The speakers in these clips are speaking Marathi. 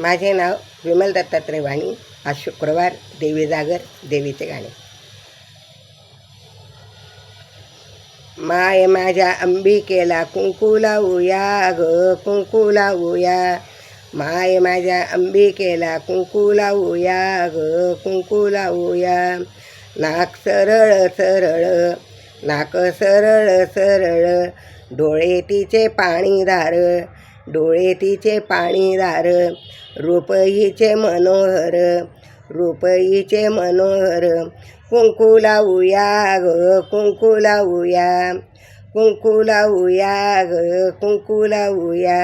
माझे नाव विमल दत्तात्रय वाणी आज शुक्रवार देवी जागर देवीचे गाणे. माय माझ्या अंबिकेला कुंकू लावूया ग कुंकू लावूया. माय माझ्या अंबिकेला कुंकू लावूया ग कुंकू लावूया. नाक सरळ सरळ नाक सरळ सरळ. डोळे तिचे पाणीदार डोळे तिचे पाणीदार रूप मनोहर रुपईचे मनोहर. कुंकू लावूया ग कुंकू लावूया. कुंकू लावूया ग कुंकू लावूया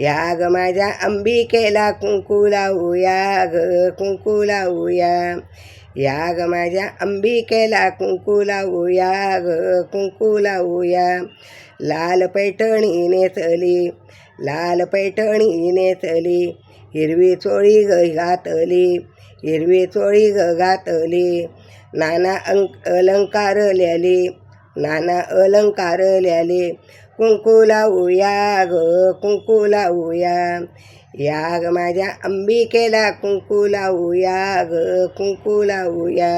या ग माझ्या अंबिकेला कुंकू लावूया ग कुंकू लावूया या ग माझ्या अंबिकेला कुंकू लावूया ग कुंकू लावूया लाल पैठणी नेसली लाल पैठणी नेसली हिरवी चोळी ग घातली हिरवी चोळी ग घातली. नाना अंक अलंकार ल्याली नाना अलंकार ल्याले कुंकू लावूया ग कुंकू लावूया या ग माझ्या अंबिकेला कुंकू लावूया ग कुंकू लावूया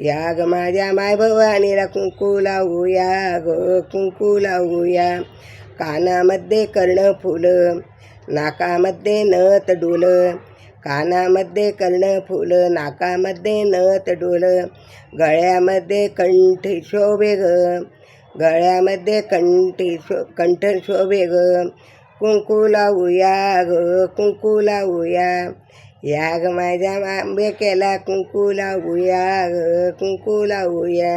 या ग माझ्या मायभवानीला कुंकू लावूया ग कुंकू लावूया कानामध्ये कर्णफुलं नाकामध्ये नथ डोलं. कानामध्ये कर्णफुल नाकामध्ये नथ डोल गळ्यामध्ये कंठ शोभे ग गळ्यामध्ये कंठी शो कंठ शोभे ग कुंकू लावूया ग कुंकू लावूया या ग माझ्या आंबेकेला कुंकू लावूया ग कुंकू लावूया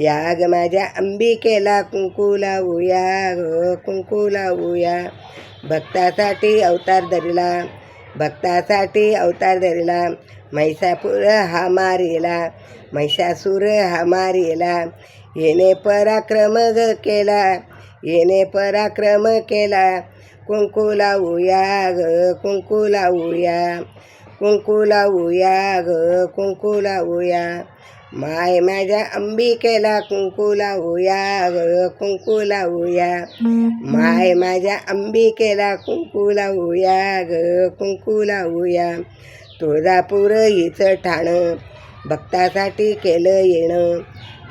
या ग माझ्या अंबिकेला कुंकू लावूया ग कुंकू लावूया भक्तासाठी अवतार धरला भक्तासाठी अवतार धरला. महिषापूर हा मारिला. महिषासूर हा मारिला. येणे पराक्रम ग केला. येणे पराक्रम केला. कुंकू लावूया ग कुंकू लावूया. कुंकू लावूया ग कुंकू लावूया. माय माझ्या अंबिकेला कुंकू लावूया कुंकू लावूया. माय माझ्या अंबिकेला कुंकू लावूया ग कुंकू लावूया. तुळजापूर हिचं ठाणं भक्तासाठी केलं येणं.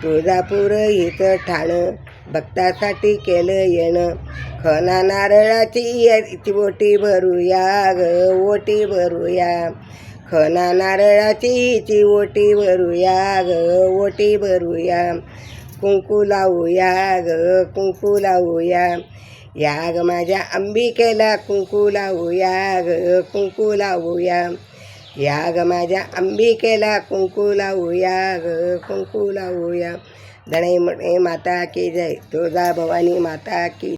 तुळजापूर हिचं ठाणं भक्तासाठी केलं येणं. खना नारळाची बोटी ओटी भरूया ग ओटी भरूया. खना नारळाची ती ओटी भरूया ग ओटी भरूया. कुंकू लावूया ग कुंकू लावूया. या ग माझ्या अंबिकेला कुंकू लावूया ग कुंकू लावूया. या ग माझ्या अंबिकेला कुंकू लावूया ग कुंकू लावूया. दणे म्हणे माता की जय तुळजा भवानी माता की